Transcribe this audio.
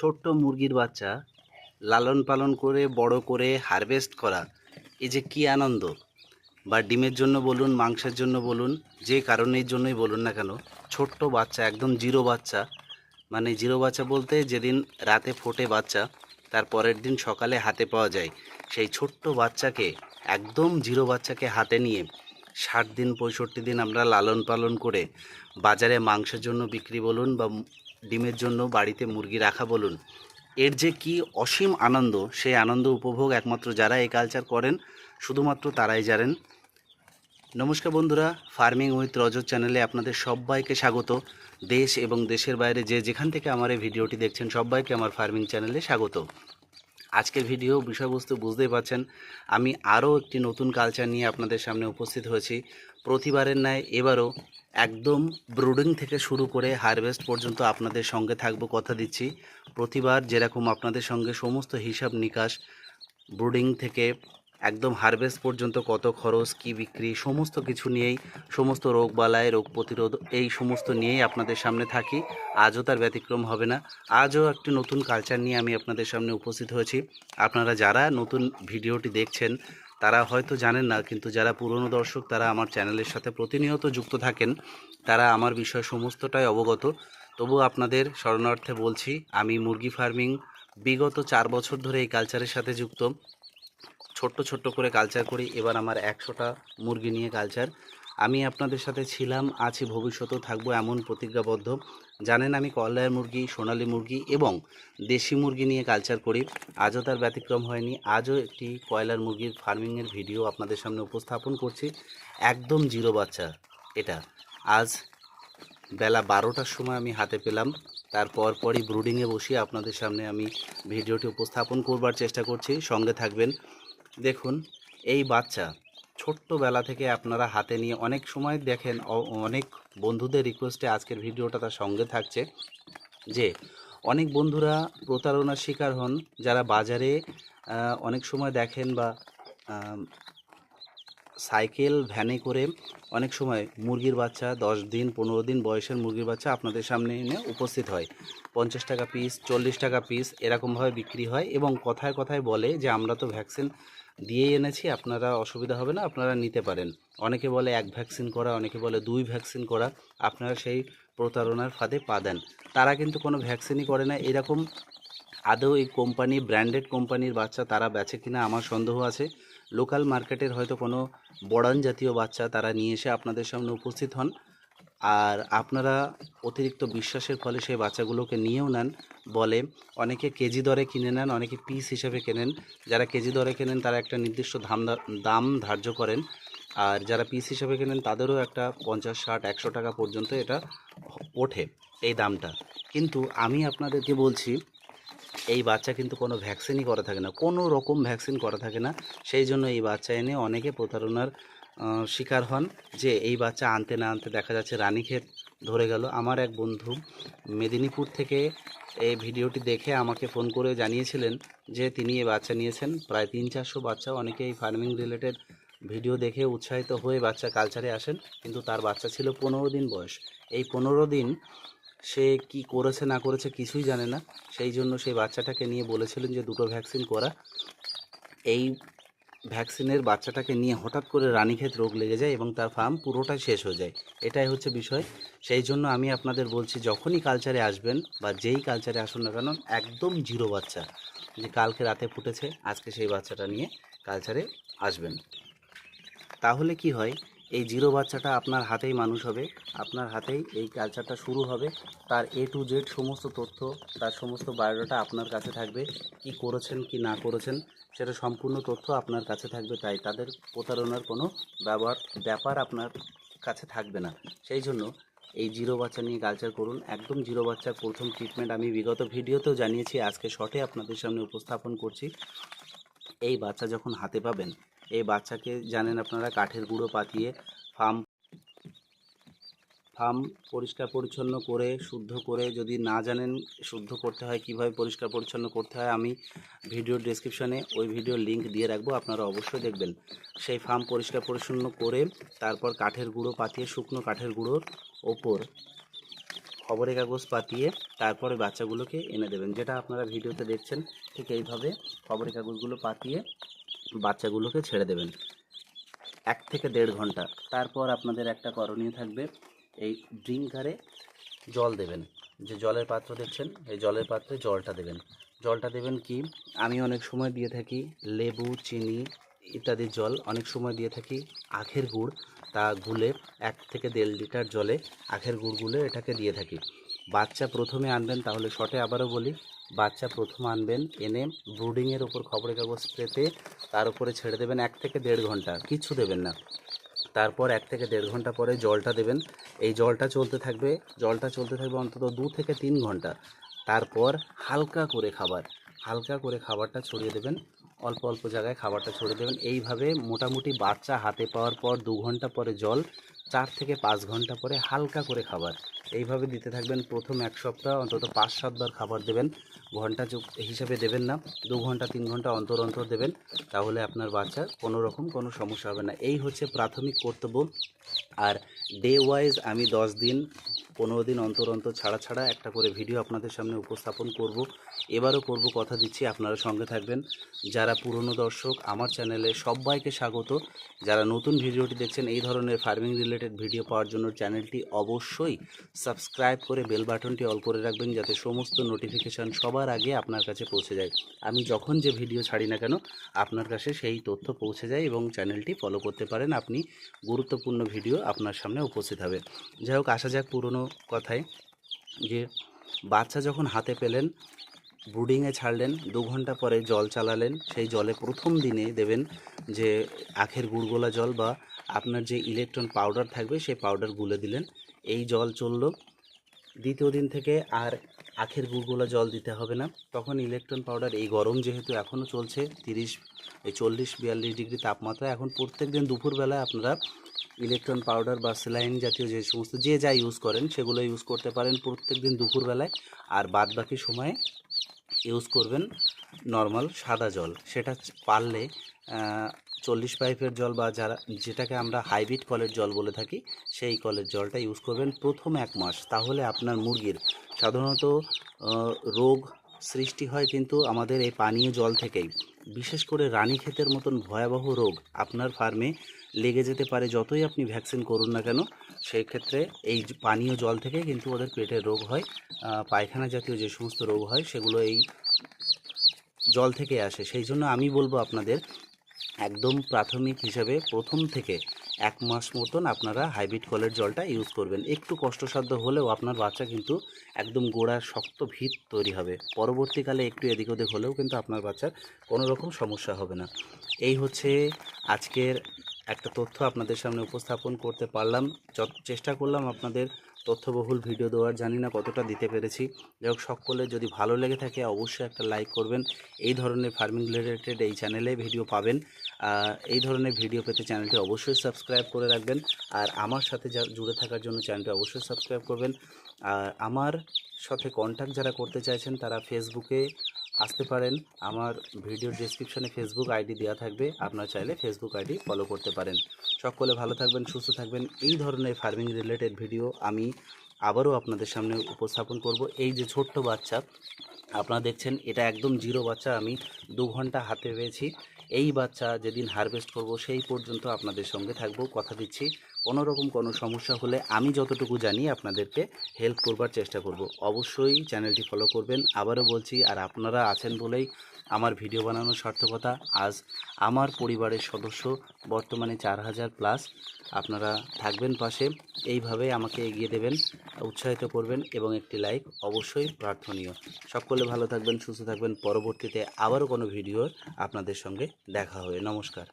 ছোট্ট মুরগির বাচ্চা লালন পালন করে, বড় করে হারভেস্ট করা, এই যে কী আনন্দ। বা ডিমের জন্য বলুন, মাংসের জন্য বলুন, যে কারণের জন্যই বলুন না কেন, ছোট্ট বাচ্চা, একদম জিরো বাচ্চা। মানে জিরো বাচ্চা বলতে যেদিন রাতে ফোটে বাচ্চা, তার পরের দিন সকালে হাতে পাওয়া যায়। সেই ছোট্ট বাচ্চাকে, একদম জিরো বাচ্চাকে হাতে নিয়ে ষাট দিন, পঁয়ষট্টি দিন আমরা লালন পালন করে বাজারে মাংসের জন্য বিক্রি বলুন বা ডিমের জন্য বাড়িতে মুরগি রাখা বলুন। এর যে কি অসীম আনন্দ, সেই আনন্দ উপভোগ একমাত্র যারা এই কালচার করেন, শুধুমাত্র তারাই জানেন। নমস্কার বন্ধুরা ফার্মিং উইথ রজত চ্যানেলে আপনাদের সবাইকে স্বাগত। দেশ এবং দেশের বাইরে যে যেখান থেকে আমার এই ভিডিওটি দেখছেন, সবাইকে আমার ফার্মিং চ্যানেলে স্বাগত। আজকের ভিডিও বিষয়বস্তু বুঝতেই পারছেন। আমি আরও একটি নতুন কালচার নিয়ে আপনাদের সামনে উপস্থিত হয়েছি। প্রতিবারের ন্যায় এবারও একদম ব্রুডিং থেকে শুরু করে হারভেস্ট পর্যন্ত আপনাদের সঙ্গে থাকব কথা দিচ্ছি। প্রতিবার যেরকম আপনাদের সঙ্গে সমস্ত হিসাব নিকাশ ব্রুডিং থেকে একদম হারভেস্ট পর্যন্ত কত খরচ, কি বিক্রি, সমস্ত কিছু নিয়েই, সমস্ত রোগ বালায় রোগ প্রতিরোধ, এই সমস্ত নিয়েই আপনাদের সামনে থাকি। আজও তার ব্যতিক্রম হবে না। আজও একটি নতুন কালচার নিয়ে আমি আপনাদের সামনে উপস্থিত হয়েছি। আপনারা যারা নতুন ভিডিওটি দেখছেন, তারা হয়তো জানেন না, কিন্তু যারা পুরনো দর্শক, তারা আমার চ্যানেলের সাথে প্রতিনিয়ত যুক্ত থাকেন, তারা আমার বিষয় সমস্তটাই অবগত। তবু আপনাদের স্মরণার্থে বলছি, আমি মুরগি ফার্মিং বিগত চার বছর ধরে এই কালচারের সাথে যুক্ত। ছোট্ট ছোট্ট করে কালচার করি। এবার আমার একশোটা মুরগি নিয়ে কালচার আমি আপনাদের সাথে ছিলাম, আছি, ভবিষ্যতেও থাকব এমন প্রতিজ্ঞাবদ্ধ। জানেন আমি কয়লার মুরগি, সোনালী মুরগি এবং দেশি মুরগি নিয়ে কালচার করি। আজও তার ব্যতিক্রম হয়নি। আজও একটি কয়লার মুরগির ফার্মিংয়ের ভিডিও আপনাদের সামনে উপস্থাপন করছি। একদম জিরো বাচ্চা এটা। আজ বেলা বারোটার সময় আমি হাতে পেলাম। তারপর পরই ব্রুডিংয়ে বসিয়ে আপনাদের সামনে আমি ভিডিওটি উপস্থাপন করবার চেষ্টা করছি। সঙ্গে থাকবেন দেখুন, এই বাচ্চা ছোট্টবেলা থেকে আপনারা হাতে নিয়ে অনেক সময় দেখেন অনেক বন্ধুদের রিকোয়েস্টে আজকের ভিডিওটা তার সঙ্গে থাকছে যে, অনেক বন্ধুরা প্রতারণার শিকার হন, যারা বাজারে অনেক সময় দেখেন বা সাইকেল, ভ্যানে করে অনেক সময় মুরগির বাচ্চা, দশ দিন, পনেরো দিন বয়সের মুরগির বাচ্চা আপনাদের সামনে এনে উপস্থিত হয়। পঞ্চাশ টাকা পিস চল্লিশ টাকা পিস এরকমভাবে বিক্রি হয় এবং কথায় কথায় বলে যে, আমরা তো ভ্যাকসিন দিয়ে এনেছি, আপনারা অসুবিধা হবে না, আপনারা নিতে পারেন। অনেকে বলে এক ভ্যাকসিন করা, অনেকে বলে দুই ভ্যাকসিন করা, আপনারা সেই প্রতারণার ফাঁদে পা দেন। তারা কিন্তু কোনো ভ্যাকসিনই করে না। এরকম আদৌ এই কোম্পানি, ব্র্যান্ডেড কোম্পানির বাচ্চা তারা বেচে কিনা আমার সন্দেহ আছে। লোকাল মার্কেটের হয়তো কোনো বড়ান জাতীয় বাচ্চা তারা নিয়ে এসে আপনাদের সামনে উপস্থিত হন। আর আপনারা অতিরিক্ত বিশ্বাসের ফলে সেই বাচ্চাগুলোকে নিয়েও নেন। বলে অনেকে কেজি দরে কিনে নেন, অনেকে পিস হিসেবে কেনেন। যারা কেজি দরে কেনেন, তারা একটা নির্দিষ্ট দাম দাম ধার্য করেন। আর যারা পিস হিসেবে কেনেন, তাদেরও একটা পঞ্চাশ, ষাট, একশো টাকা পর্যন্ত এটা ওঠে এই দামটা। কিন্তু আমি আপনাদেরকে বলছি, এই বাচ্চা কিন্তু কোনো ভ্যাকসিনই করা থাকে না। কোনো রকম ভ্যাকসিন করা থাকে না। সেই জন্য এই বাচ্চা এনে অনেকে প্রতারণার শিকার হন যে এই বাচ্চা আনতে না আনতে দেখা যাচ্ছে রানীক্ষেত ধরে গেল। আমার এক বন্ধু মেদিনীপুর থেকে এই ভিডিওটি দেখে আমাকে ফোন করে জানিয়েছিলেন যে তিনি এই বাচ্চা নিয়েছেন। প্রায় তিন চারশো বাচ্চা অনেকে এই ফার্মিং রিলেটেড ভিডিও দেখে উৎসাহিত হয়ে বাচ্চা কালচারে আসেন, কিন্তু তার বাচ্চা ছিল পনেরো দিন বয়স। এই পনেরো দিন সে কি করেছে, না করেছে কিছুই জানে না। সেই জন্য সেই বাচ্চাটাকে নিয়ে বলেছিলেন যে দুটো ভ্যাকসিন করা। এই ভ্যাকসিনের বাচ্চাটাকে নিয়ে হঠাৎ করে রানীক্ষেত রোগ লেগে যায় এবং তার ফার্ম পুরোটাই শেষ হয়ে যায়। এটাই হচ্ছে বিষয়। সেই জন্য আমি আপনাদের বলছি, যখনই কালচারে আসবেন বা যেই কালচারে আসুন না কেন, একদম জিরো বাচ্চা যে কালকে রাতে ফুটেছে, আজকে সেই বাচ্চাটা নিয়ে কালচারে আসবেন। তাহলে কি হয়? এই জিরো বাচ্চাটা আপনার হাতেই মানুষ হবে। আপনার হাতেই এই কালচারটা শুরু হবে। তার এ টু জেড সমস্ত তথ্য, তার সমস্ত বায়োডাটা আপনার কাছে থাকবে। কি করেছেন, কি না করেছেন, সেটা সম্পূর্ণ তথ্য আপনার কাছে থাকবে। তাই তাদের প্রতারণার কোনো ব্যবহার, ব্যাপার আপনার কাছে থাকবে না। সেই জন্য এই জিরো বাচ্চা নিয়ে কালচার করুন। একদম জিরো বাচ্চার প্রথম ট্রিটমেন্ট আমি বিগত ভিডিওতেও জানিয়েছি। আজকে শর্টে আপনাদের সামনে উপস্থাপন করছি। এই বাচ্চা যখন হাতে পাবেন এই বাচ্চাকে জানেন আপনারা, কাঠের গুঁড়ো পাতিয়ে ফার্ম ফার্ম পরিষ্কার পরিচ্ছন্ন করে, শুদ্ধ করে, যদি না জানেন শুদ্ধ করতে হয়, কীভাবে পরিষ্কার পরিচ্ছন্ন করতে হয়, আমি ভিডিওর ডেসক্রিপশনে ওই ভিডিওর লিংক দিয়ে রাখব, আপনারা অবশ্যই দেখবেন। সেই ফার্ম পরিষ্কার পরিচ্ছন্ন করে, তারপর কাঠের গুঁড়ো পাতিয়ে, শুকনো কাঠের গুঁড়োর ওপর খবরের কাগজ পাতিয়ে, তারপরে বাচ্চাগুলোকে এনে দেবেন। যেটা আপনারা ভিডিওতে দেখছেন, ঠিক এইভাবে খবরের কাগজগুলো পাতিয়ে বাচ্চাগুলোকে ছেড়ে দেবেন। এক থেকে দেড় ঘণ্টা। তারপর আপনাদের একটা করণীয় থাকবে, এই ড্রিঙ্কারে জল দেবেন। যে জলের পাত্র দেখছেন, এই জলের পাত্রে জলটা দেবেন। জলটা দেবেন কি? আমি অনেক সময় দিয়ে থাকি লেবু, চিনি ইত্যাদি জল। অনেক সময় দিয়ে থাকি আখের গুড়। তা গুলে এক থেকে দেড় লিটার জলে আখের গুড় গুলে এটাকে দিয়ে থাকি। বাচ্চা প্রথমে আনবেন, তাহলে শর্টে আবারও বলি, বাচ্চা প্রথম আনবেন, এনে ব্রুডিংয়ের ওপর খবরের কাগজ স্প্রেতে তার উপরে ছেড়ে দেবেন এক থেকে দেড় ঘণ্টা, কিচ্ছু দেবেন না। তারপর এক থেকে দেড় ঘণ্টা পরে জলটা দেবেন, এই জলটা চলতে থাকবে, জলটা চলতে থাকবে অন্তত দু থেকে তিন ঘণ্টা। তারপর হালকা করে খাবার, হালকা করে খাবারটা ছড়িয়ে দেবেন, অল্প অল্প জায়গায় খাবারটা ছড়িয়ে দেবেন। এইভাবে মোটামুটি বাচ্চা হাতে পাওয়ার পর দু ঘণ্টা পরে জল, চার থেকে পাঁচ ঘণ্টা পরে হালকা করে খাবার। এইভাবে দিতে থাকবেন প্রথম এক সপ্তাহ, অন্তত পাঁচ সাতবার খাবার দেবেন। ঘণ্টা হিসাবে দেবেন না, দু ঘণ্টা, তিন ঘণ্টা অন্তর অন্তর দেবেন, তাহলে আপনার বাচ্চার কোনো রকম কোনো সমস্যা হবে না। এই হচ্ছে প্রাথমিক কর্তব্য। আর ডে ওয়াইজ আমি দশ দিন পনেরো দিন অন্তর অন্তর ছাড়া ছাড়া একটা করে ভিডিও আপনাদের সামনে উপস্থাপন করব। এবারও করব কথা দিচ্ছি, আপনারা সঙ্গে থাকবেন। যারা পুরনো দর্শক, আমার চ্যানেলে সবাইকে স্বাগত। যারা নতুন ভিডিওটি দেখছেন, এই ধরনের ফার্মিং রিলেটেড ভিডিও পাওয়ার জন্য চ্যানেলটি অবশ্যই সাবস্ক্রাইব করে বেল বাটনটি অল করে রাখবেন, যাতে সমস্ত নোটিফিকেশান সবার আগে আপনার কাছে পৌঁছে যায়। আমি যখন যে ভিডিও ছাড়ি না কেন, আপনার কাছে সেই তথ্য পৌঁছে যায় এবং চ্যানেলটি ফলো করতে পারেন। আপনি গুরুত্বপূর্ণ ভিডিও আপনার সামনে উপস্থিত হবে। যাই হোক, আসা যাক পুরনো কথায় যে বাচ্চা যখন হাতে পেলেন, ব্রুডিংয়ে ছাড়লেন, দু ঘণ্টা পরে জল চালালেন, সেই জলে প্রথম দিনে দেবেন যে আখের গুড়গোলা জল বা আপনার যে ইলেকট্রন পাউডার থাকবে, সেই পাউডার গুলে দিলেন। এই জল চলল। দ্বিতীয় দিন থেকে আর আখের গুড়গোলা জল দিতে হবে না। তখন ইলেকট্রন পাউডার এই গরম যেহেতু এখনও চলছে, তিরিশ, এই চল্লিশ, বিয়াল্লিশ ডিগ্রি তাপমাত্রা এখন প্রত্যেক দিন দুপুরবেলায় আপনারা ইলেকট্রন পাউডার বা স্যালাইন জাতীয় যে সমস্ত যে যা ইউজ করেন, সেগুলো ইউজ করতে পারেন প্রত্যেক দিন দুপুরবেলায়। আর বাদ বাকি সময়ে ইউজ করবেন নর্মাল সাদা জল। সেটা পারলে চল্লিশ পাইপের জল বা যারা, যেটাকে আমরা হাইব্রিড কলের জল বলে থাকি, সেই কলের জলটা ইউজ করবেন প্রথম এক মাস। তাহলে আপনার মুরগির সাধারণত রোগ সৃষ্টি হয় কিন্তু আমাদের এই পানীয় জল থেকেই। বিশেষ করে রানীক্ষেতের মতন ভয়াবহ রোগ আপনার ফার্মে লেগে যেতে পারে যতই আপনি ভ্যাকসিন করুন না কেন, সেই ক্ষেত্রে এই পানীয় জল থেকে কিন্তু ওদের পেটের রোগ হয়। পায়খানা জাতীয় যে সমস্ত রোগ হয়, সেগুলো এই জল থেকে আসে। সেই জন্য আমি বলব আপনাদের, একদম প্রাথমিক হিসাবে প্রথম থেকে এক মাস মতন আপনারা হাইব্রিড কলের জলটা ইউজ করবেন। একটু কষ্টসাধ্য হলেও আপনার বাচ্চা কিন্তু একদম গোড়ার শক্ত ভিত তৈরি হবে। পরবর্তীকালে একটু এদিক ওদিক হলেও কিন্তু আপনার বাচ্চার কোনো রকম সমস্যা হবে না। এই হচ্ছে আজকের একটা তথ্য আপনাদের সামনে উপস্থাপন করতে পারলাম। যত চেষ্টা করলাম আপনাদের তথ্যবহুল ভিডিও দেওয়ার, জানি না কতটা দিতে পেরেছি। যাই হোক সকলে যদি ভালো লেগে থাকে অবশ্যই একটা লাইক করবেন। এই ধরনের ফার্মিং রিলেটেড এই চ্যানেলে ভিডিও পাবেন। এই ধরনের ভিডিও পেতে চ্যানেলটি অবশ্যই সাবস্ক্রাইব করে রাখবেন। আর আমার সাথে যা জুড়ে থাকার জন্য চ্যানেলটি অবশ্যই সাবস্ক্রাইব করবেন। আর আমার সাথে কন্ট্যাক্ট যারা করতে চাইছেন, তারা ফেসবুকে আসতে পারেন। আমার ভিডিওর ডেসক্রিপশনে ফেসবুক আইডি দেওয়া থাকবে। আপনারা চাইলে ফেসবুক আইডি ফলো করতে পারেন। সকলে ভালো থাকবেন, সুস্থ থাকবেন। এই ধরনের ফার্মিং রিলেটেড ভিডিও আমি আবারও আপনাদের সামনে উপস্থাপন করব। এই যে ছোট্ট বাচ্চা, আপনারা দেখছেন এটা একদম জিরো বাচ্চা। আমি দু ঘণ্টা হাতে পেয়েছি। এই বাচ্চা যেদিন হারভেস্ট করব, সেই পর্যন্ত আপনাদের সঙ্গে থাকব, কথা দিচ্ছি। কোনো রকম কোনো সমস্যা হলে আমি যতটুকু জানি আপনাদেরকে হেল্প করবার চেষ্টা করব। অবশ্যই চ্যানেলটি ফলো করবেন। আবারও বলছি, আর আপনারা আছেন বলেই আমার ভিডিও বানানোর সার্থকতা। আজ আমার পরিবারের সদস্য বর্তমানে চার হাজার প্লাস আপনারা থাকবেন পাশে। এইভাবে আমাকে এগিয়ে দেবেন, উৎসাহিত করবেন এবং একটি লাইক অবশ্যই প্রার্থনীয়। সকলে ভালো থাকবেন, সুস্থ থাকবেন। পরবর্তীতে আবারও কোনো ভিডিও আপনাদের সঙ্গে দেখা হবে। নমস্কার।